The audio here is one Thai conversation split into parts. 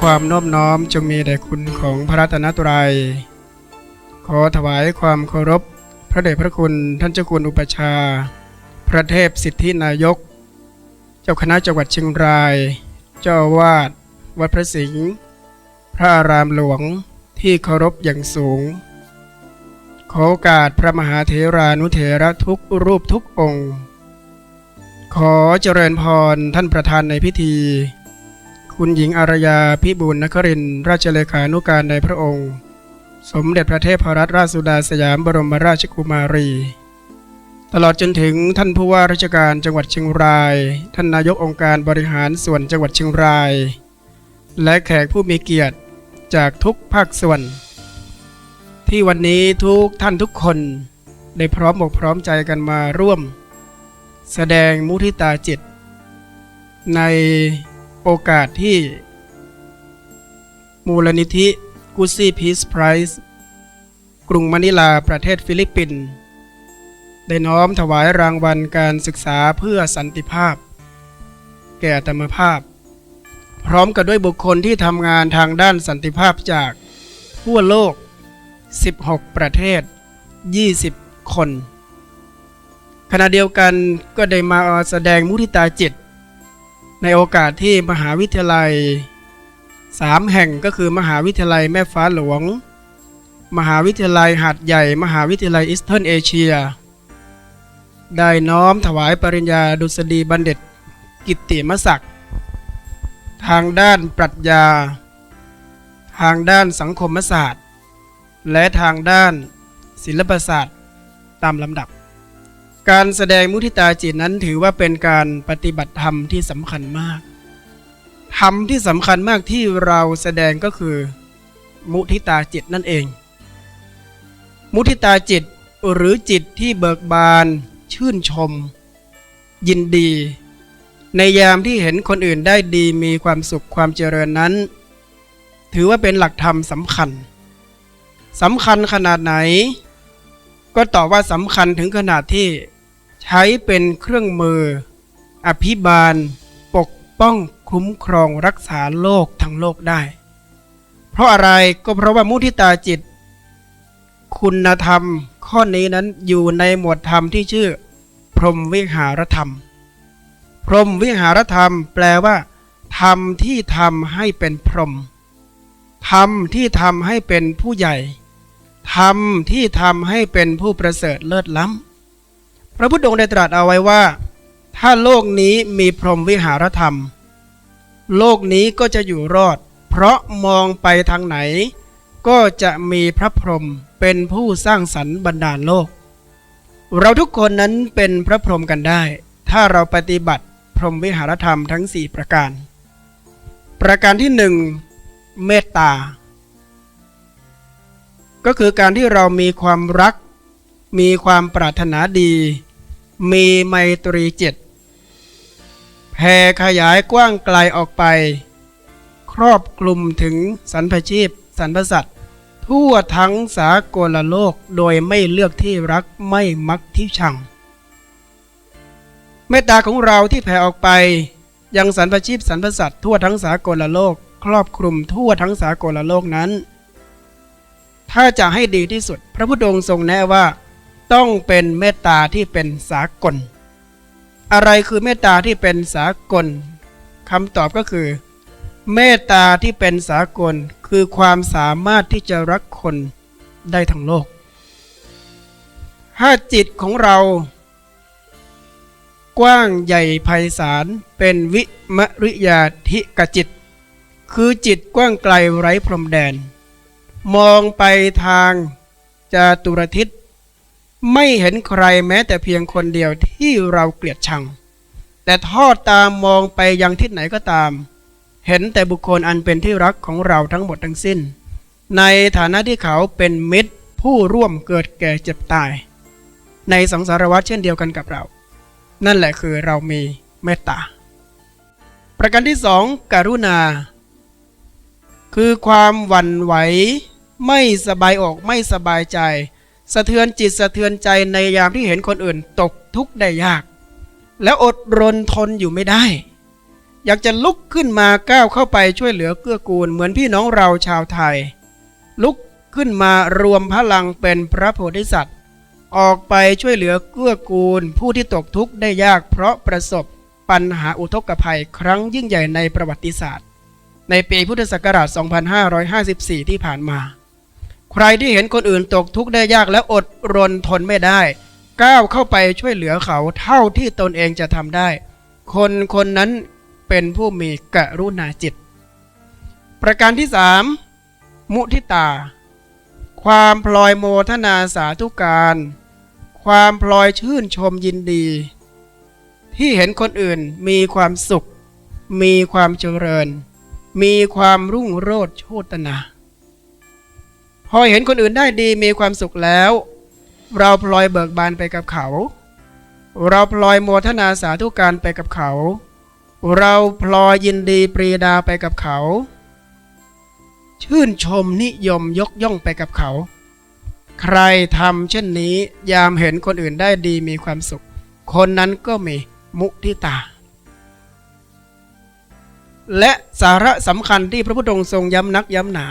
ความนอบน้อมจงมีแด่คุณของพระรัตนตรัย ขอถวายความเคารพ พระเดชพระคุณท่านเจ้าคุณอุปชา พระเทพสิทธินายก เจ้าคณะจังหวัดเชียงราย เจ้าอาวาด วัดพระสิงห์ พระอารามหลวงที่เคารพอย่างสูง ขอโอกาสพระมหาเถรานุเถระทุกรูปทุกองค์ ขอเจริญพรท่านประธานในพิธี คุณหญิงอารยาพิบูลนครินทร์ราชเลขานุการในพระองค์ สมเด็จพระเทพรัตนราชสุดาสยามบรมราชกุมารี ตลอดจนถึงท่านผู้ว่าราชการจังหวัดเชียงราย ท่านนายกองค์การบริหารส่วนจังหวัดเชียงราย และแขกผู้มีเกียรติจากทุกภาคส่วน ที่วันนี้ทุกท่านทุกคนได้พร้อมอกพร้อมใจกันมาร่วม แสดงมุทิตาจิต ใน โอกาสที่ มูลนิธิกุซี่พีซไพรส์กรุงมะนิลาประเทศฟิลิปปินส์ได้น้อมถวายรางวัลการศึกษาเพื่อสันติภาพ แก่ธรรมภาพ พร้อมกับด้วยบุคคลที่ทำงานทางด้านสันติภาพจากทั่วโลก 16 ประเทศ 20 คน ขณะเดียวกันก็ได้มาแสดงมุทิตาจิต ในโอกาสที่มหาวิทยาลัยสามแห่งก็คือมหาวิทยาลัยแม่ฟ้าหลวง มหาวิทยาลัยหาดใหญ่ มหาวิทยาลัยอิสเทิร์นเอเชีย ได้น้อมถวายปริญญาดุษฎีบัณฑิต กิตติมศักดิ์ทางด้านปรัชญา ทางด้านสังคมศาสตร์ และทางด้านศิลปศาสตร์ตามลำดับ การแสดงมุทิตาจิตนั้นถือว่าเป็นการปฏิบัติธรรมที่สำคัญมาก ธรรมที่สำคัญมากที่เราแสดงก็คือมุทิตาจิตนั่นเอง มุทิตาจิตหรือจิตที่เบิกบาน ชื่นชม ยินดี ในยามที่เห็นคนอื่นได้ดีมีความสุขความเจริญนั้น ถือว่าเป็นหลักธรรมสำคัญสำคัญขนาดไหน ก็ตอบว่าสำคัญถึงขนาดที่ ใช้เป็นเครื่องมือ อภิบาล ปกป้องคุ้มครองรักษาโลกทั้งโลกได้ เพราะอะไรก็เพราะว่ามุทิตาจิต คุณธรรมข้อนี้นั้นอยู่ในหมวดธรรมที่ชื่อ พรหมวิหารธรรม พรหมวิหารธรรม แปลว่าธรรมที่ทำให้เป็นพรหมธรรมที่ทำให้เป็นผู้ใหญ่ธรรมที่ทำให้เป็นผู้ประเสริฐเลิศล้ำ ระพุทธองค์ได้ตรัสเอาไว้ว่า ถ้าโลกนี้มีพรหมวิหารธรรม โลกนี้ก็จะอยู่รอด เพราะมองไปทางไหน ก็จะมีพระพรหมเป็นผู้สร้างสรรค์บรรดาลโลก เราทุกคนนั้นเป็นพระพรหมกันได้ ถ้าเราปฏิบัติพรหมวิหารธรรมทั้ง 4 ประการ ประการที่หนึ่งเมตตา ก็คือการที่เรามีความรักมีความปรารถนาดี มีไมตรีจิตแผ่ขยายกว้างไกลออกไป ครอบคลุมถึงสรรพชีพสรรพสัตว์ทั่วทั้งสากลโลกโดยไม่เลือกที่รักไม่มักที่ชังเมตตาของเราที่แผ่ออกไป ยังสรรพชีพสรรพสัตว์ทั่วทั้งสากลโลก ครอบคลุมทั่วทั้งสากลโลกนั้น ถ้าจะให้ดีที่สุด พระพุทธองค์ทรงแนะว่า ต้องเป็นเมตตาที่เป็นสากล อะไรคือเมตตาที่เป็นสากลคำตอบก็คือ เมตตาที่เป็นสากลคือความสามารถที่จะรักคนได้ทั้งโลก ถ้าจิตของเรา กว้างใหญ่ไพศาลเป็นวิมริยาธิกจิต คือจิตกว้างไกลไร้พรมแดน มองไปทางจาตุรทิศ ไม่เห็นใครแม้แต่เพียงคนเดียวที่เราเกลียดชัง แต่ทอดตามมองไปยังทิศไหนก็ตาม เห็นแต่บุคคลอันเป็นที่รักของเราทั้งหมดทั้งสิ้น ในฐานะที่เขาเป็นมิตรผู้ร่วมเกิดแก่เจ็บตาย ในสังสารวัฏเช่นเดียวกันกับเรา นั่นแหละคือเรามีเมตตา ประการที่สองการุณา คือความหวั่นไหว ไม่สบายอกไม่สบายใจ สะเทือนจิตสะเทือนใจในยามที่เห็นคนอื่นตกทุกข์ได้ยาก แล้วอดรนทนอยู่ไม่ได้ อยากจะลุกขึ้นมาก้าวเข้าไปช่วยเหลือเกื้อกูลเหมือนพี่น้องเราชาวไทย ลุกขึ้นมารวมพลังเป็นพระโพธิสัตว์ ออกไปช่วยเหลือเกื้อกูล ผู้ที่ตกทุกข์ได้ยากเพราะประสบปัญหาอุทกภัยครั้งยิ่งใหญ่ในประวัติศาสตร์ ในปีพุทธศักราช 2554 ที่ผ่านมา ใครที่เห็นคนอื่นตกทุกข์ได้ยากและอดรนทนไม่ได้ ก้าวเข้าไปช่วยเหลือเขาเท่าที่ตนเองจะทำได้ คนคนนั้นเป็นผู้มีกรุณาจิต ประการที่สามมุทิตา ความพลอยโมทนาสาธุการ ความพลอยชื่นชมยินดี ที่เห็นคนอื่นมีความสุข มีความเจริญ มีความรุ่งโรจน์โชตนา พอเห็นคนอื่นได้ดีมีความสุขแล้ว เราพลอยเบิกบานไปกับเขา เราพลอยโมทนาสาธุการไปกับเขา เราพลอยยินดีปรีดาไปกับเขา ชื่นชมนิยมยกย่องไปกับเขา ใครทำเช่นนี้ยามเห็นคนอื่นได้ดีมีความสุข คนนั้นก็มีมุทิตาและสาระสำคัญที่พระพุทธองค์ทรงย้ำนักย้ำหนา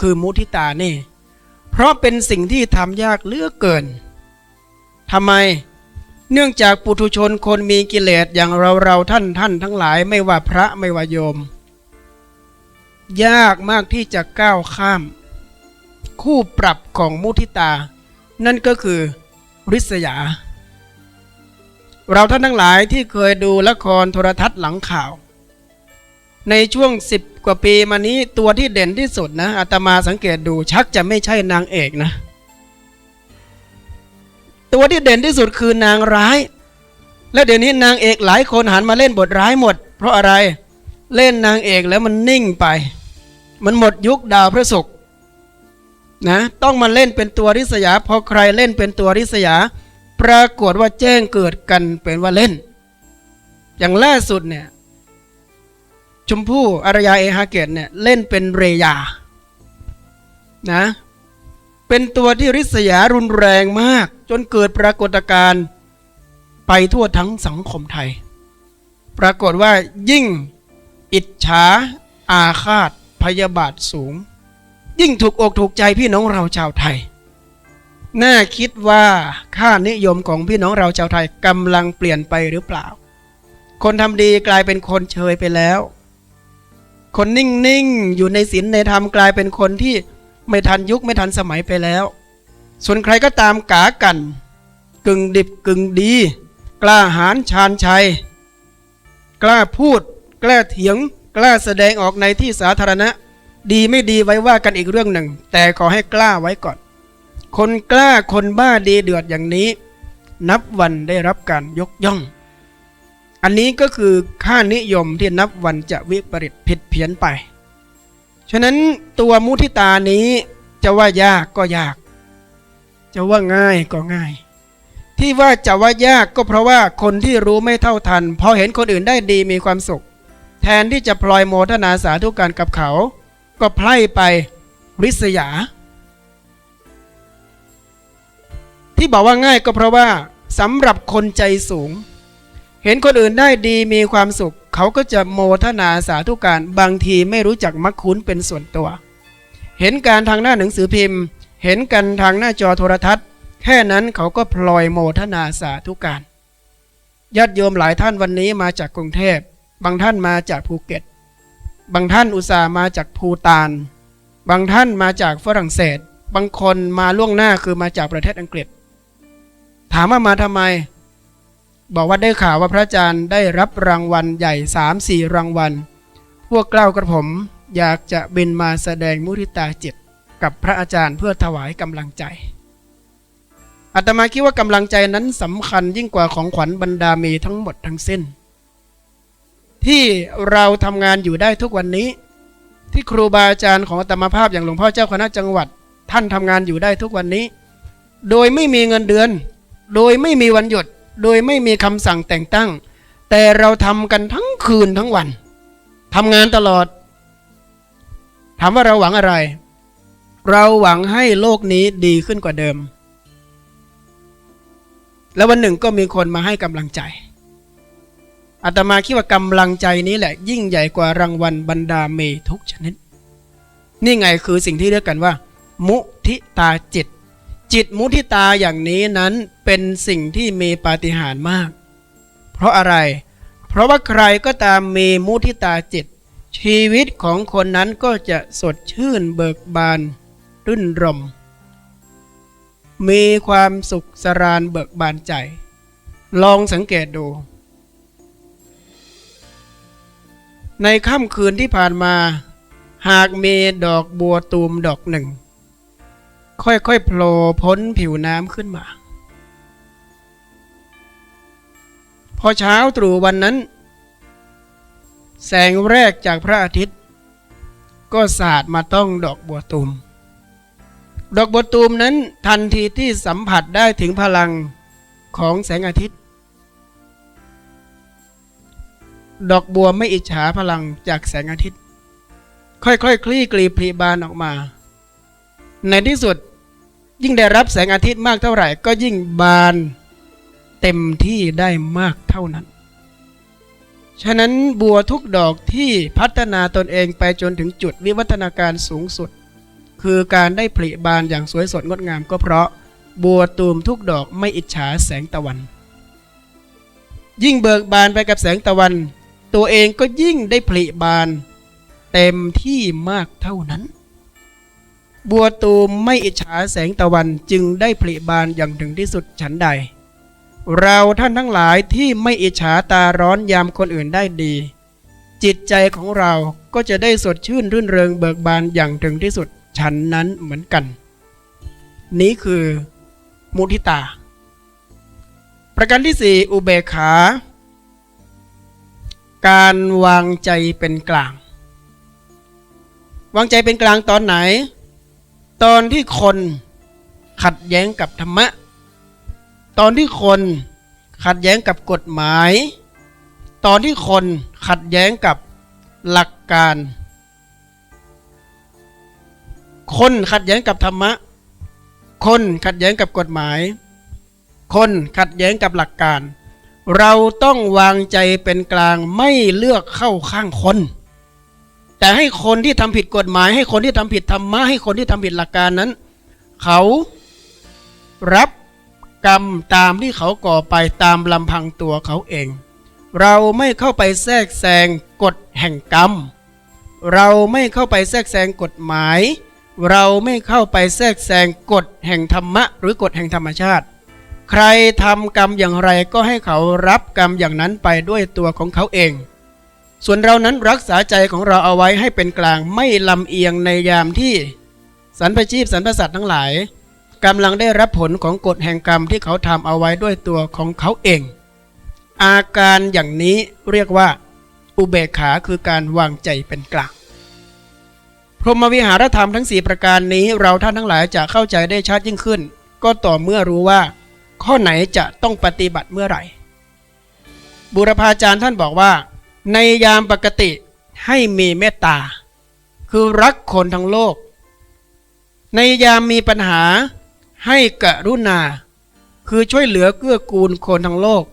คือมุทิตานี่ เพราะเป็นสิ่งที่ทำยากเลือกเกินทำไม เนื่องจากปุถุชนคนมีกิเลสอย่างเราเราท่านท่านทั้งหลายไม่ว่าพระไม่ว่าโยม ยากมากที่จะก้าวข้าม คู่ปรับของมุทิตา นั่นก็คือริษยา เราท่านทั้งหลายที่เคยดูละครโทรทัศน์หลังข่าว ในช่วงสิบกว่าปีมานี้ตัวที่เด่นที่สุดนะอาตมาสังเกตดูชักจะไม่ใช่นางเอกนะ ตัวที่เด่นที่สุดคือนางร้าย และเดี๋ยวนี้นางเอกหลายคนหันมาเล่นบทร้ายหมด เพราะอะไรเล่นนางเอกแล้วมันนิ่งไป มันหมดยุคดาวพระศุกร์นะต้องมาเล่นเป็นตัวริษยา พอใครเล่นเป็นตัวริษยา ปรากฏว่าแจ้งเกิดกันเป็นว่าเล่น อย่างล่าสุดเนี่ย ชมพู่อารยาเอฮาเกตเนี่ยเล่นเป็นเรยา นะ เป็นตัวที่ริษยารุนแรงมาก จนเกิดปรากฏการณ์ไปทั่วทั้งสังคมไทย ปรากฏว่ายิ่งอิจฉา อาฆาต พยาบาทสูง ยิ่งถูกอกถูกใจพี่น้องเราชาวไทย น่าคิดว่าค่านิยมของพี่น้องเราชาวไทยกำลังเปลี่ยนไปหรือเปล่า คนทำดีกลายเป็นคนเชยไปแล้ว คนนิ่งๆ อยู่ในศีลในธรรมกลายเป็นคนที่ไม่ทันยุคไม่ทันสมัยไปแล้ว ส่วนใครก็ตามกากัน กึ่งดิบกึ่งดี กล้าหาญชาญชัย กล้าพูด กล้าเถียง กล้าแสดงออกในที่สาธารณะ ดีไม่ดีไว้ว่ากันอีกเรื่องหนึ่ง แต่ขอให้กล้าไว้ก่อน คนกล้าคนบ้าดีเดือดอย่างนี้ นับวันได้รับการยกย่อง อันนี้ก็คือค่านิยมที่นับวันจะวิปริตผิดเพี้ยนไป ฉะนั้นตัวมุทิตานี้จะว่ายากก็ยาก จะว่าง่ายก็ง่าย ที่ว่าจะว่ายากก็เพราะว่าคนที่รู้ไม่เท่าทัน พอเห็นคนอื่นได้ดีมีความสุข แทนที่จะพลอยโมทนาสาธุการกับเขา ก็ไพร่ไปริษยา ที่บอกว่าง่ายก็เพราะว่าสำหรับคนใจสูง เห็นคนอื่นได้ดีมีความสุข เขาก็จะโมทนาสาธุการบางทีไม่รู้จักมักคุ้นเป็นส่วนตัว เห็นการทางหน้าหนังสือพิมพ์ เห็นกันทางหน้าจอโทรทัศน์ แค่นั้นเขาก็พลอยโมทนาสาธุการญาติโยมหลายท่านวันนี้มาจากกรุงเทพ บางท่านมาจากภูเก็ต บางท่านอุตส่าห์มาจากภูตาน บางท่านมาจากฝรั่งเศส บางคนมาล่วงหน้าคือมาจากประเทศอังกฤษ ถามว่ามาทำไม บอกว่าได้ข่าวว่าพระอาจารย์ได้รับรางวัลใหญ่สามสี่รางวัล พวกเกล้ากระผม อยากจะบินมาแสดงมุทิตาจิตกับพระอาจารย์เพื่อถวายกำลังใจอาตมาคิดว่ากำลังใจนั้นสำคัญยิ่งกว่าของขวัญบรรดามีทั้งหมดทั้งสิ้น ที่เราทำงานอยู่ได้ทุกวันนี้ ที่ครูบาอาจารย์ของอาตมาภาพอย่างหลวงพ่อเจ้าคณะจังหวัด ท่านทำงานอยู่ได้ทุกวันนี้ โดยไม่มีเงินเดือน โดยไม่มีวันหยุด โดยไม่มีคำสั่งแต่งตั้ง แต่เราทำกันทั้งคืนทั้งวันทำงานตลอด ถามว่าเราหวังอะไร เราหวังให้โลกนี้ดีขึ้นกว่าเดิม แล้ววันหนึ่งก็มีคนมาให้กำลังใจอาตมาคิดว่ากำลังใจนี้แหละ ยิ่งใหญ่กว่ารางวัลบรรดาเมทุกชนิด นี่ไงคือสิ่งที่เรียกกันว่า มุทิตาจิต จิตมุทิตาอย่างนี้นั้นเป็นสิ่งที่มีปาฏิหาริย์มาก เพราะอะไร เพราะว่าใครก็ตามมีมุทิตาจิต ชีวิตของคนนั้นก็จะสดชื่นเบิกบานรื่นรม มีความสุขสรานเบิกบานใจ ลองสังเกตดู ในค่ำคืนที่ผ่านมา หากมีดอกบัวตูมดอกหนึ่ง ค่อยๆโผล่พ้นผิวน้ำขึ้นมา พอเช้าตรู่วันนั้น แสงแรกจากพระอาทิตย์ ก็สาดมาต้องดอกบัวตูม ดอกบัวตูมนั้นทันทีที่สัมผัสได้ถึงพลังของแสงอาทิตย์ ดอกบัวไม่อิจฉาพลังจากแสงอาทิตย์ ค่อยๆคคลี่กลีพลีบานออกมา ในที่สุด ยิ่งได้รับแสงอาทิตย์มากเท่าไหร่ ก็ยิ่งบานเต็มที่ได้มากเท่านั้น ฉะนั้นบัวทุกดอกที่พัฒนาตนเองไปจนถึงจุดวิวัฒนาการสูงสุด คือการได้ผลิบานอย่างสวยสดงดงามก็เพราะบัวตูมทุกดอกไม่อิจฉาแสงตะวัน ยิ่งเบิกบานไปกับแสงตะวัน ตัวเองก็ยิ่งได้ผลิบาน เต็มที่มากเท่านั้น บัวตูมไม่อิจฉาแสงตะวันจึงได้ผลิบานอย่างถึงที่สุดฉันใด เราท่านทั้งหลายที่ไม่อิจฉาตาร้อนยามคนอื่นได้ดี จิตใจของเราก็จะได้สดชื่นรื่นเริงเบิกบานอย่างถึงที่สุดฉันนั้นเหมือนกัน นี้คือมุทิตา ประการที่สี่อุเบกขา การวางใจเป็นกลาง วางใจเป็นกลางตอนไหน ตอนที่คนขัดแย้งกับธรรมะ ตอนที่คนขัดแย้งกับกฎหมาย ตอนที่คนขัดแย้งกับหลักการ คนขัดแย้งกับธรรมะ คนขัดแย้งกับกฎหมาย คนขัดแย้งกับหลักการ เราต้องวางใจเป็นกลางไม่เลือกเข้าข้างคน แต่ให้คนที่ทำผิดกฎหมาย ให้คนที่ทำผิดธรรมะให้คนที่ทำผิดหลักการนั้น เขารับกรรมตามที่เขาก่อไปตามลำพังตัวเขาเอง เราไม่เข้าไปแทรกแซงกฎแห่งกรรม เราไม่เข้าไปแทรกแซงกฎหมาย เราไม่เข้าไปแทรกแซงกฎแห่งธรรมะ หรือกฎแห่งธรรมชาติ ใครทำกรรมอย่างไรก็ให้เขารับกรรมอย่างนั้นไปด้วยตัวของเขาเอง ส่วนเรานั้นรักษาใจของเราเอาไว้ให้เป็นกลางไม่ลำเอียงในยามที่สรรพชีพสรรพสัตว์ทั้งหลายกำลังได้รับผลของกฎแห่งกรรมที่เขาทำเอาไว้ด้วยตัวของเขาเอง อาการอย่างนี้เรียกว่า อุเบกขาคือการวางใจเป็นกลาง พรหมวิหารธรรมทั้ง 4 ประการนี้เราท่านทั้งหลายจะเข้าใจได้ชัดยิ่งขึ้น ก็ต่อเมื่อรู้ว่า ข้อไหนจะต้องปฏิบัติเมื่อไหร่ บุรพาจารย์ท่านบอกว่า ในยามปกติให้มีเมตตา คือรักคนทั้งโลก ในยามมีปัญหาให้กรุณา คือช่วยเหลือเกื้อกูลคนทั้งโลก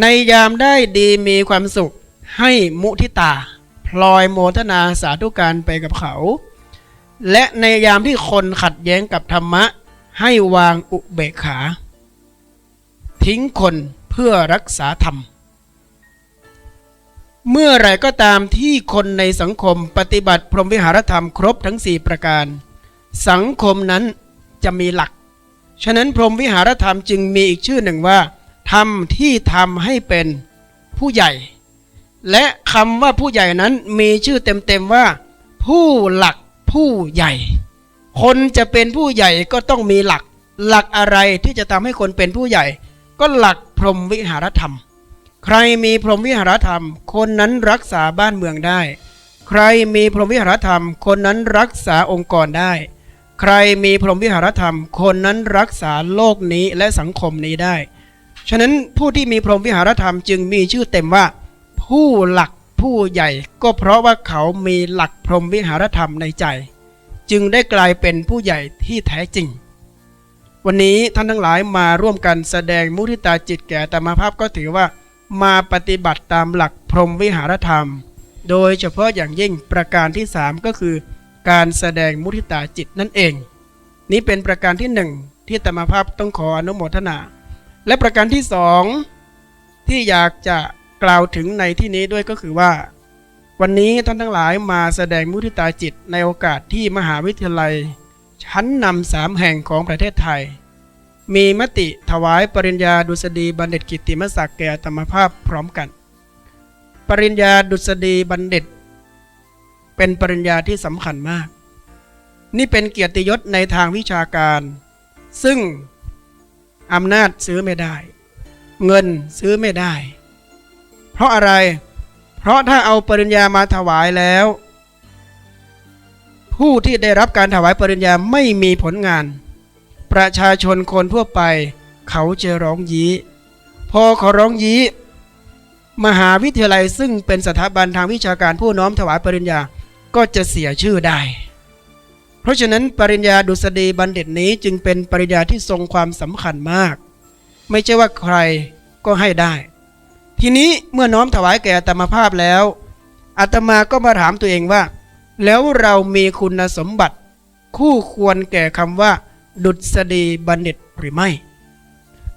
ในยามได้ดีมีความสุขให้มุทิตา พลอยโมทนาสาธุการไปกับเขา และในยามที่คนขัดแย้งกับธรรมะ ให้วางอุเบกขา ทิ้งคนเพื่อรักษาธรรม เมื่อไรก็ตามที่คนในสังคมปฏิบัติพรหมวิหารธรรมครบทั้ง 4 ประการ สังคมนั้นจะมีหลัก ฉะนั้นพรหมวิหารธรรมจึงมีอีกชื่อหนึ่งว่าทำที่ทำให้เป็นผู้ใหญ่ และคำว่าผู้ใหญ่นั้นมีชื่อเต็มๆว่า ผู้หลักผู้ใหญ่ คนจะเป็นผู้ใหญ่ก็ต้องมีหลัก หลักอะไรที่จะทำให้คนเป็นผู้ใหญ่ ก็หลักพรหมวิหารธรรม ใครมีพรหมวิหารธรรม คนนั้นรักษาบ้านเมืองได้ ใครมีพรหมวิหารธรรม คนนั้นรักษาองค์กรได้ ใครมีพรหมวิหารธรรม คนนั้นรักษาโลกนี้และสังคมนี้ได้ ฉะนั้นผู้ที่มีพรหมวิหารธรรมจึงมีชื่อเต็มว่า ผู้หลักผู้ใหญ่ก็เพราะว่าเขามีหลักพรหมวิหารธรรมในใจ จึงได้กลายเป็นผู้ใหญ่ที่แท้จริง วันนี้ท่านทั้งหลายมาร่วมกันแสดงมุทิตาจิตแก่ตมาภาพก็ถือว่า มาปฏิบัติตามหลักพรหมวิหารธรรม โดยเฉพาะอย่างยิ่งประการที่ 3 ก็คือ การแสดงมุทิตาจิตนั่นเอง นี้เป็นประการที่หนึ่งที่ธรรมภาพต้องขออนุโมทนา และประการที่สองที่อยากจะกล่าวถึงในที่นี้ด้วยก็คือว่า วันนี้ท่านทั้งหลายมาแสดงมุทิตาจิตในโอกาสที่มหาวิทยาลัย ชั้นนำสามแห่งของประเทศไทย มีมติถวายปริญญาดุษฎีบัณฑิตกิติมศักดิ์แก่ธรรมภาพพร้อมกัน ปริญญาดุษฎีบัณฑิต เป็นปริญญาที่สำคัญมาก นี่เป็นเกียรติยศในทางวิชาการ ซึ่งอำนาจซื้อไม่ได้ เงินซื้อไม่ได้ เพราะอะไร เพราะถ้าเอาปริญญามาถวายแล้ว ผู้ที่ได้รับการถวายปริญญาไม่มีผลงาน ประชาชนคนทั่วไป เขาจะร้องยี้ พอเขาร้องยี้ มหาวิทยาลัยซึ่งเป็นสถาบันทางวิชาการผู้น้อมถวายปริญญาก็จะเสียชื่อได้ เพราะฉะนั้นปริญญาดุษฎีบัณฑิตนี้จึงเป็นปริญญาที่ทรงความสำคัญมาก ไม่ใช่ว่าใครก็ให้ได้ ทีนี้เมื่อน้อมถวายแก่อาตมาภาพแล้วอาตมาก็มาถามตัวเองว่า แล้วเรามีคุณสมบัติ คู่ควรแก่คำว่า ดุษฎีบัณฑิตหรือไม่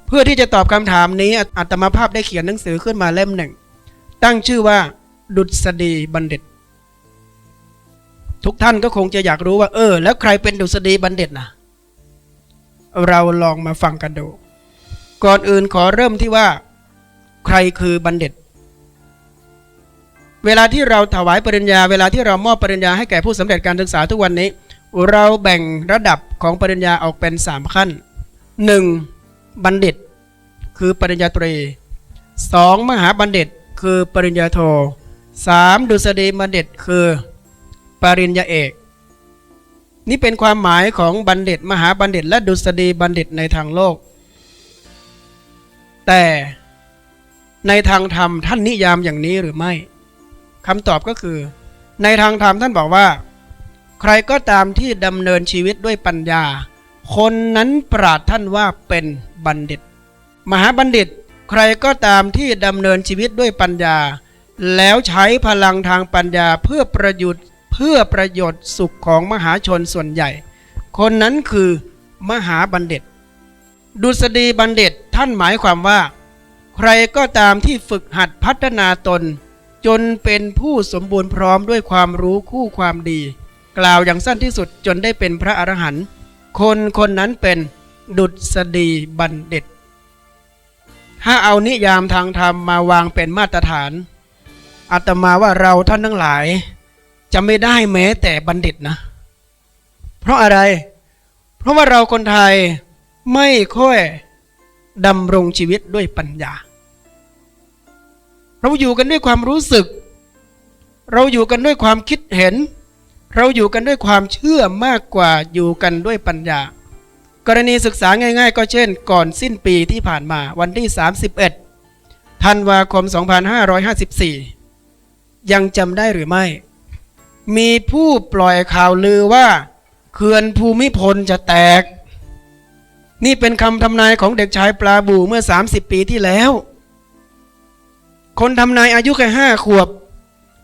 เพื่อที่จะตอบคำถามนี้อาตมาภาพได้เขียนหนังสือขึ้นมาเล่มหนึ่ง ตั้งชื่อว่า ดุษฎีบัณฑิต ทุกท่านก็คงจะอยากรู้ว่า เออ แล้วใครเป็นดุษฎีบัณฑิตนะเราลองมาฟังกันดู ก่อนอื่นขอเริ่มที่ว่า ใครคือบัณฑิต เวลาที่เราถวายปริญญา เวลาที่เรามอบปริญญาให้แก่ผู้สำเร็จการศึกษาทุกวันนี้ เราแบ่งระดับของปริญญาออกเป็น 3 ขั้น 1. บัณฑิต คือปริญญาตรี 2. มหาบัณฑิต คือปริญญาโท 3. ดุษฎีบัณฑิต คือ ปริญญาเอก นี่เป็นความหมายของบัณฑิต มหาบัณฑิต และดุษฎีบัณฑิตในทางโลก แต่ในทางธรรมท่านนิยามอย่างนี้หรือไม่คำตอบก็คือ ในทางธรรมท่านบอกว่า ใครก็ตามที่ดำเนินชีวิตด้วยปัญญา คนนั้นปราดท่านว่าเป็นบัณฑิต มหาบัณฑิต ใครก็ตามที่ดำเนินชีวิตด้วยปัญญา แล้วใช้พลังทางปัญญาเพื่อประโยชน์เพื่อประโยชน์สุขของมหาชนส่วนใหญ่ คนนั้นคือมหาบัณฑิต ดุษฎีบัณฑิตท่านหมายความว่า ใครก็ตามที่ฝึกหัดพัฒนาตน จนเป็นผู้สมบูรณ์พร้อมด้วยความรู้คู่ความดี กล่าวอย่างสั้นที่สุดจนได้เป็นพระอรหันต์คนคนนั้นเป็นดุษฎีบัณฑิต ถ้าเอานิยามทางธรรมมาวางเป็นมาตรฐานอาตมาว่าเราท่านทั้งหลาย จะไม่ได้แม้แต่บัณฑิตนะ เพราะอะไร เพราะว่าเราคนไทยไม่ค่อยดำรงชีวิตด้วยปัญญา เราอยู่กันด้วยความรู้สึก เราอยู่กันด้วยความคิดเห็น เราอยู่กันด้วยความเชื่อมากกว่าอยู่กันด้วยปัญญา กรณีศึกษาง่ายๆ ก็เช่น ก่อนสิ้นปีที่ผ่านมาวันที่ 31ธันวาคม 2554 ยังจำได้หรือไม่ มีผู้ปล่อยข่าวลือว่าเขื่อนภูมิพลจะแตก นี่เป็นคำทำนายของเด็กชายปลาบูเมื่อ 30 ปีที่แล้ว คนทำนายอายุแค่ห้าขวบ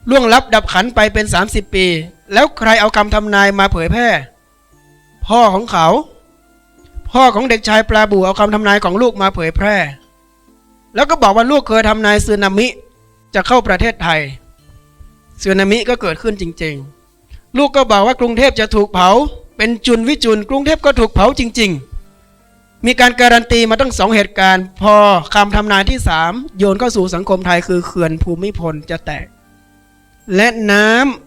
ล่วงลับดับขันไปเป็น 30 ปี แล้วใครเอาคำทำนายมาเผยแพร่ พ่อของเขา พ่อของเด็กชายปลาบูเอาคำทำนายของลูกมาเผยแพร่ แล้วก็บอกว่าลูกเคยทำนายสึนามิจะเข้าประเทศไทยสึนามิก็เกิดขึ้นจริง ๆ ลูกก็บอกว่ากรุงเทพจะถูกเผา เป็นจุนวิจุน กรุงเทพก็ถูกเผาจริง ๆ มีการการันตีมาตั้งสองเหตุการณ์ พอคำทำนายที่สามโยนเข้าสู่สังคมไทยคือเขื่อนภูมิพลจะแตก และน้ำ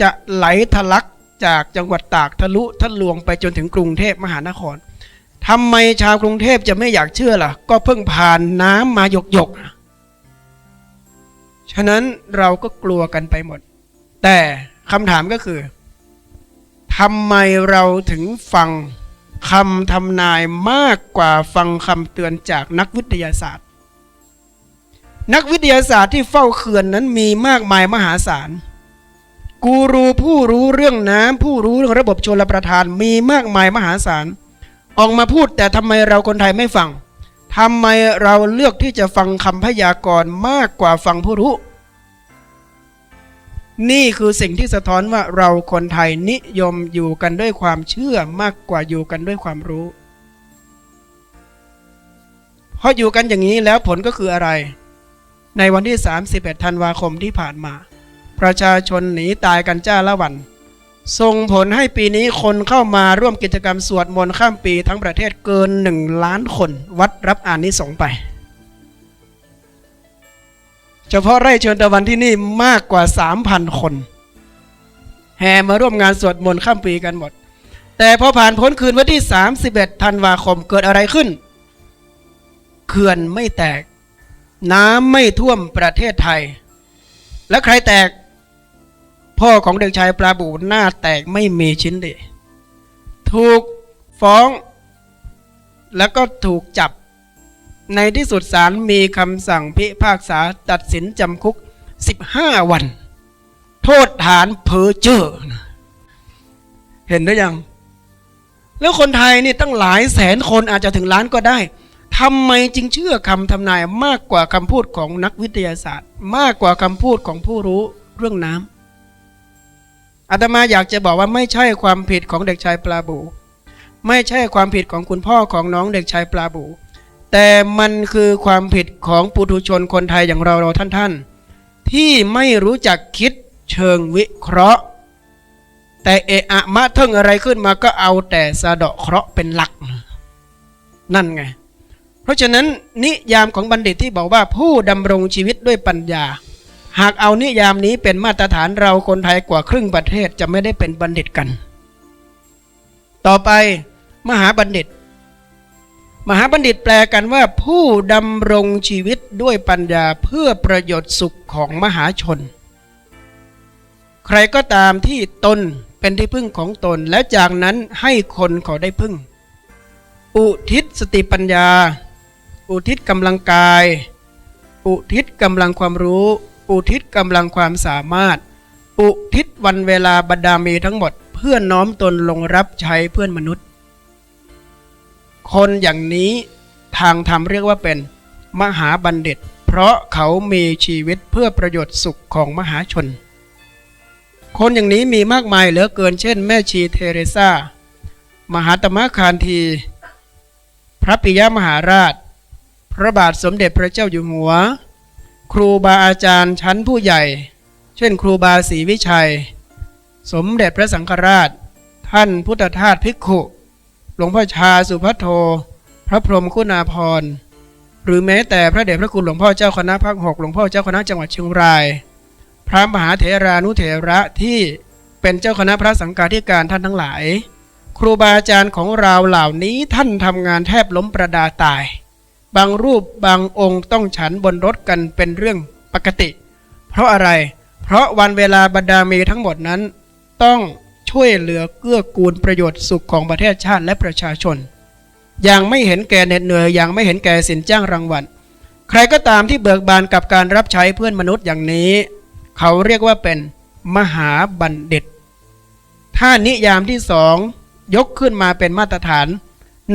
จะไหลทะลักจากจังหวัดตากทะลุทะลวงไปจนถึงกรุงเทพมหานครทำไมชาวกรุงเทพจะไม่อยากเชื่อล่ะ ก็เพิ่งผ่านน้ำมาหยกหยกฉะนั้นเราก็กลัวกันไปหมด แต่คำถามก็คือทำไมเราถึงฟังคำทำนายมากกว่าฟังคำเตือนจากนักวิทยาศาสตร์ นักวิทยาศาสตร์ที่เฝ้าเขื่อนนั้นมีมากมายมหาศาล กูรูผู้รู้เรื่องน้ำผู้รู้เรื่องระบบชลประทานมีมากมายมหาศาลออกมาพูดแต่ทำไมเราคนไทยไม่ฟังทำไมเราเลือกที่จะฟังคำพยากรณ์มากกว่าฟังผู้รู้ นี่คือสิ่งที่สะท้อนว่าเราคนไทยนิยมอยู่กันด้วยความเชื่อมากกว่าอยู่กันด้วยความรู้เพราะอยู่กันอย่างนี้แล้วผลก็คืออะไร ในวันที่ 31 ธันวาคมที่ผ่านมา ประชาชนหนีตายกันจ้าละวัน ส่งผลให้ปีนี้คนเข้ามาร่วมกิจกรรมสวดมนต์ข้ามปีทั้งประเทศเกินหนึ่งล้านคน วัดรับอานิสงส์ไป เฉพาะไร่เชิญตะวันที่นี่มากกว่า 3,000 คน แห่มาร่วมงานสวดมนต์ข้ามปีกันหมด แต่พอผ่านพ้นคืนวันที่ 31ธันวาคมเกิดอะไรขึ้น เขื่อนไม่แตก น้ำไม่ท่วมประเทศไทย และใครแตก พ่อของเด็กชายปลาบูหน้าแตกไม่มีชิ้นดีถูกฟ้อง แล้วก็ถูกจับ ในที่สุดศาลมีคำสั่งพิพากษาตัดสินจำคุก 15 วัน โทษฐานเพอเจอเห็นหรือยัง แล้วคนไทยนี่ตั้งหลายแสนคนอาจจะถึงล้านก็ได้ทำไมจึงเชื่อคำทำนายมากกว่าคำพูดของนักวิทยาศาสตร์ มากกว่าคำพูดของผู้รู้เรื่องน้ำ อาตมาอยากจะบอกว่าไม่ใช่ความผิดของเด็กชายปลาบู ไม่ใช่ความผิดของคุณพ่อของน้องเด็กชายปลาบู แต่มันคือความผิดของปุถุชนคนไทยอย่างเราเราท่านท่านๆ ที่ไม่รู้จักคิดเชิงวิเคราะห์ แต่เอะอะมะเทิงอะไรขึ้นมาก็เอาแต่สะเดาะเคราะห์เป็นหลัก นั่นไง เพราะฉะนั้นนิยามของบัณฑิตที่บอกว่าผู้ดำรงชีวิตด้วยปัญญา หากเอานิยามนี้เป็นมาตรฐานเราคนไทยกว่าครึ่งประเทศจะไม่ได้เป็นบัณฑิตกัน ต่อไปมหาบัณฑิต มหาบัณฑิตแปลกันว่า ผู้ดำรงชีวิตด้วยปัญญาเพื่อประโยชน์สุขของมหาชน ใครก็ตามที่ตนเป็นที่พึ่งของตนและจากนั้นให้คนเขาได้พึ่ง อุทิศสติปัญญา อุทิศกำลังกาย อุทิศกำลังความรู้ อุทิศกำลังความสามารถ อุทิศวันเวลาบรรดามีทั้งหมด เพื่อน้อมตนลงรับใช้เพื่อนมนุษย์ คนอย่างนี้ทางธรรมเรียกว่าเป็นมหาบัณฑิต เพราะเขามีชีวิตเพื่อประโยชน์สุขของมหาชน คนอย่างนี้มีมากมายเหลือเกินเช่น แม่ชีเทเรซามหาตมะคานที พระปิยมหาราช พระบาทสมเด็จพระเจ้าอยู่หัว ครูบาอาจารย์ชั้นผู้ใหญ่ เช่น ครูบาศรีวิชัย สมเด็จพระสังฆราช ท่านพุทธทาสภิกขุ หลวงพ่อชาสุพัทโท พระพรหมคุณาภรณ์หรือแม้แต่พระเดชพระคุณหลวงพ่อเจ้าคณะภาคหกหลวงพ่อเจ้าคณะจังหวัดเชียงราย พระมหาเถรานุเถระที่เป็นเจ้าคณะพระสังฆาธิการท่านทั้งหลาย ครูบาอาจารย์ของเราเหล่านี้ท่านทำงานแทบล้มประดาตาย บางรูปบางองค์ต้องฉันบนรถกันเป็นเรื่องปกติ เพราะอะไร เพราะวันเวลาบรรดามีทั้งหมดนั้น ต้องช่วยเหลือเกื้อกูลประโยชน์สุขของประเทศชาติและประชาชน อย่างไม่เห็นแก่เหน็ดเหนื่อยอย่างไม่เห็นแก่สินจ้างรางวัลใครก็ตามที่เบิกบานกับการรับใช้เพื่อนมนุษย์อย่างนี้ เขาเรียกว่าเป็นมหาบัณฑิต ถ้านิยามที่สองยกขึ้นมาเป็นมาตรฐาน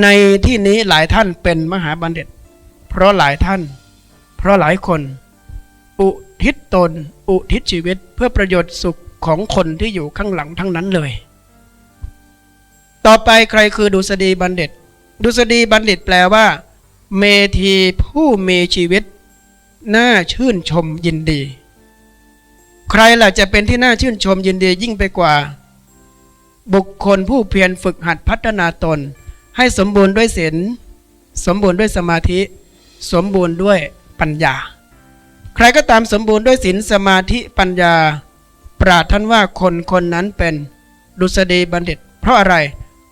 ในที่นี้หลายท่านเป็นมหาบัณฑิต เพราะหลายท่าน เพราะหลายคน อุทิศตน อุทิศชีวิตเพื่อประโยชน์สุขของคนที่อยู่ข้างหลังทั้งนั้นเลย ต่อไปใครคือดุษฎีบัณฑิต ดุษฎีบัณฑิตแปลว่า เมธีผู้มีชีวิต น่าชื่นชมยินดี ใครล่ะจะเป็นที่น่าชื่นชมยินดียิ่งไปกว่า บุคคลผู้เพียรฝึกหัดพัฒนาตน ให้สมบูรณ์ด้วยศีลสมบูรณ์ด้วยสมาธิ สมบูรณ์ด้วยปัญญา ใครก็ตามสมบูรณ์ด้วยศีลสมาธิปัญญา ปราท่านว่าคนคนนั้นเป็นดุษฎีบัณฑิต เพราะอะไร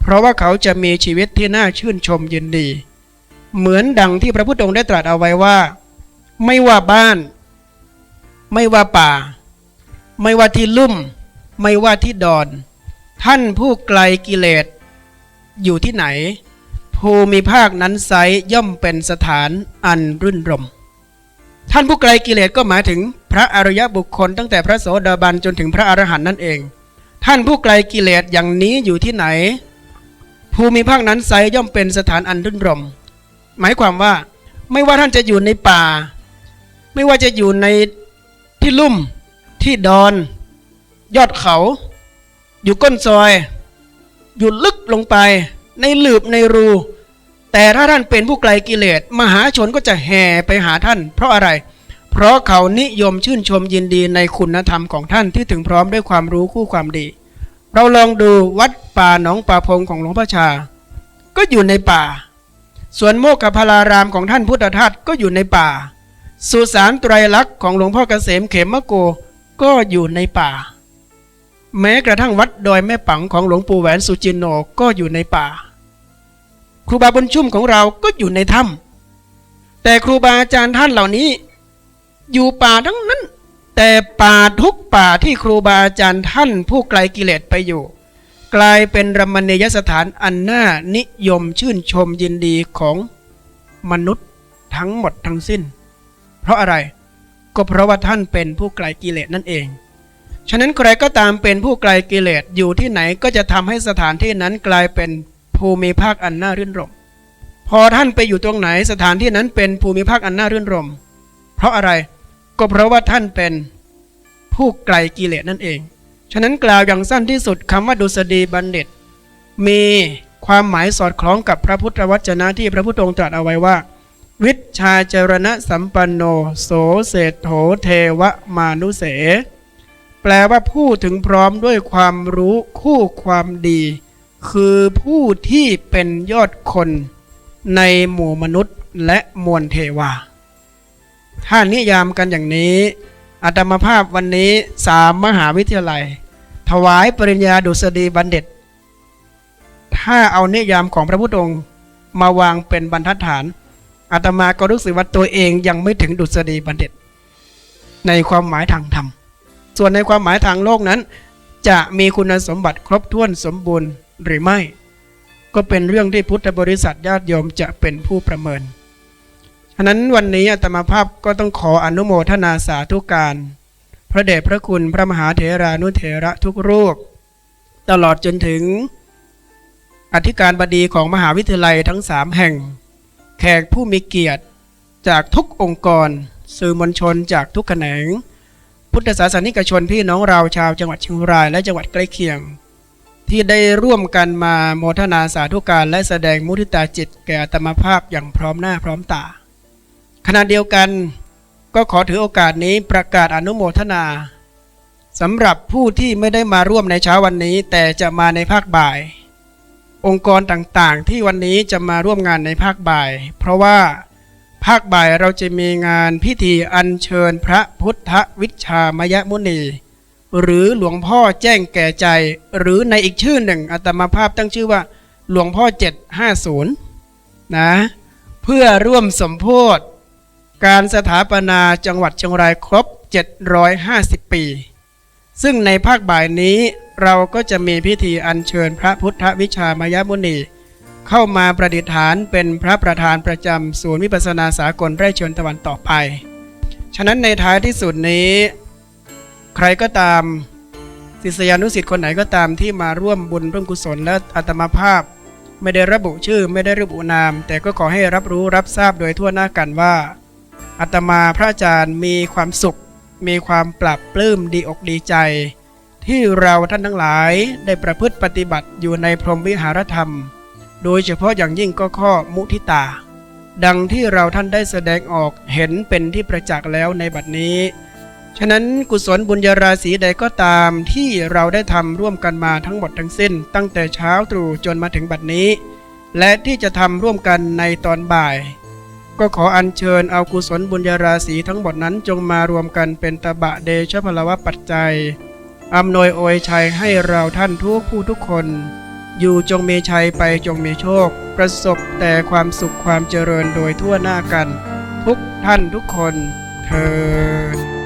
เพราะว่าเขาจะมีชีวิตที่น่าชื่นชมยินดี เหมือนดังที่พระพุทธองค์ได้ตรัสเอาไว้ว่า ไม่ว่าบ้าน ไม่ว่าป่า ไม่ว่าที่ลุ่ม ไม่ว่าที่ดอน ท่านผู้ไกลกิเลสอยู่ที่ไหน ภูมิภาคนั้นไซย่อมเป็นสถานอันรื่นรม ท่านผู้ไกลกิเลสก็หมายถึงพระอริยบุคคลตั้งแต่พระโสดาบันจนถึงพระอรหันต์นั่นเอง ท่านผู้ไกลกิเลสอย่างนี้อยู่ที่ไหน ภูมิภาคนั้นไซย่อมเป็นสถานอันรื่นรม หมายความว่าไม่ว่าท่านจะอยู่ในป่า ไม่ว่าจะอยู่ในที่ลุ่มที่ดอน ยอดเขา อยู่ก้นซอย อยู่ลึกลงไป ในหลืบในรู แต่ถ้าท่านเป็นผู้ไกลกิเลส มหาชนก็จะแห่ไปหาท่าน เพราะอะไร เพราะเขานิยมชื่นชมยินดีในคุณธรรมของท่านที่ถึงพร้อมด้วยความรู้คู่ความดี เราลองดูวัดป่าหนองป่าพงของหลวงพ่อชา ก็อยู่ในป่าส่วนโมกขพารารามของท่านพุทธทาสก็อยู่ในป่า สุสานไตรลักษณ์ของหลวงพ่อเกษมเขมมะโกก็อยู่ในป่า แม้กระทั่งวัดดอยแม่ปังของหลวงปู่แหวนสุจินโนก็อยู่ในป่า ครูบาบุญชุ่มของเราก็อยู่ในถ้ำแต่ครูบาอาจารย์ท่านเหล่านี้ อยู่ป่าทั้งนั้น แต่ป่าทุกป่าที่ครูบาอาจารย์ท่านผู้ไกลกิเลสไปอยู่ กลายเป็นรมณียสถานอันน่านิยมชื่นชมยินดีของมนุษย์ทั้งหมดทั้งสิ้น เพราะอะไรก็เพราะว่าท่านเป็นผู้ไกลกิเลสนั่นเอง ฉะนั้นใครก็ตามเป็นผู้ไกลกิเลสอยู่ที่ไหนก็จะทำให้สถานที่นั้นกลายเป็น ภูมิภาคอันน่ารื่นรม พอท่านไปอยู่ตรงไหนสถานที่นั้นเป็นภูมิภาคอันน่ารื่นรม เพราะอะไรก็เพราะว่าท่านเป็นผู้ไกลกิเลสนั่นเอง ฉะนั้นกล่าวอย่างสั้นที่สุดคำว่าดุษฎีบัณฑิต มีความหมายสอดคล้องกับพระพุทธวจนะที่พระพุทธองค์ตรัสเอาไว้ว่า วิชชาจรณะสัมปันโนโสเศรษโถเทวมานุเส แปลว่าผู้ถึงพร้อมด้วยความรู้คู่ความดี คือผู้ที่เป็นยอดคนในหมู่มนุษย์และมวลเทวา ถ้านิยามกันอย่างนี้อาตมาภาพวันนี้สามมหาวิทยาลัย ถวายปริญญาดุษฎีบัณฑิต ถ้าเอานิยามของพระพุทธองค์มาวางเป็นบรรทัดฐานอาตมาก็รู้สึกว่าตัวเองยังไม่ถึงดุษฎีบัณฑิต ในความหมายทางธรรม ส่วนในความหมายทางโลกนั้น จะมีคุณสมบัติครบถ้วนสมบูรณ์ หรือไม่ ก็เป็นเรื่องที่พุทธบริษัทญาติโยมจะเป็นผู้ประเมินฉะนั้นวันนี้อาตมาภาพก็ต้องขออนุโมทนาสาธุการ พระเดชพระคุณพระมหาเถรานุเถระทุกรูป ตลอดจนถึง อธิการบดีของมหาวิทยาลัยทั้งสามแห่ง แขกผู้มีเกียรติจากทุกองค์กร สื่อมวลชนจากทุกแขนง พุทธศาสนิกชนพี่น้องเราชาวจังหวัดเชียงรายและจังหวัดใกล้เคียง ที่ได้ร่วมกันมาโมทนาสาธุการและแสดงมุทิตาจิตแก่อาตมภาพอย่างพร้อมหน้าพร้อมตา ขณะเดียวกันก็ขอถือโอกาสนี้ประกาศอนุโมทนาสำหรับผู้ที่ไม่ได้มาร่วมในเช้าวันนี้ แต่จะมาในภาคบ่าย องค์กรต่างๆ ที่วันนี้จะมาร่วมงานในภาคบ่าย เพราะว่าภาคบ่ายเราจะมีงานพิธีอัญเชิญพระพุทธวิชามยมุนี หรือหลวงพ่อแจ้งแก่ใจ หรือในอีกชื่อหนึ่งอาตมาภาพตั้งชื่อว่า หลวงพ่อ 750 นะ เพื่อร่วมสมโพธิการสถาปนาจังหวัดเชียงรายครบ 750 ปี ซึ่งในภาคบ่ายนี้เราก็จะมีพิธีอัญเชิญพระพุทธวิชามยมุนี เข้ามาประดิษฐานเป็นพระประธานประจำศูนย์วิปัสสนาสากลไร่เชิญตะวันต่อไป ฉะนั้นในท้ายที่สุดนี้ ใครก็ตามศิษยานุสิษย์คนไหนก็ตามที่มาร่วมบุญร่วมกุศลและอัตมาภาพ ไม่ได้ระบุชื่อไม่ได้ระบุนาม แต่ก็ขอให้รับรู้รับทราบโดยทั่วหน้ากันว่าอาตมาพระอาจารย์มีความสุข มีความปรับปลื้มดีอกดีใจ ที่เราท่านทั้งหลายได้ประพฤติปฏิบัติอยู่ในพรหมวิหารธรรม โดยเฉพาะอย่างยิ่งก็ข้อมุทิตา ดังที่เราท่านได้แสดงออกเห็นเป็นที่ประจักษ์แล้วในบัดนี้ ฉะนั้นกุศลบุญญาราศีใดก็ตามที่เราได้ทำร่วมกันมาทั้งหมดทั้งสิ้น ตั้งแต่เช้าตรู่จนมาถึงบัดนี้ และที่จะทำร่วมกันในตอนบ่าย ก็ขออัญเชิญเอากุศลบุญญาราศีทั้งหมดนั้นจงมารวมกันเป็นตบะเดชพลวะปัจจัยอำนวยโอยชัยให้เราท่านทุกผู้ทุกคน อยู่จงมีชัยไปจงมีโชค ประสบแต่ความสุขความเจริญโดยทั่วหน้ากัน ทุกท่านทุกคนเทอ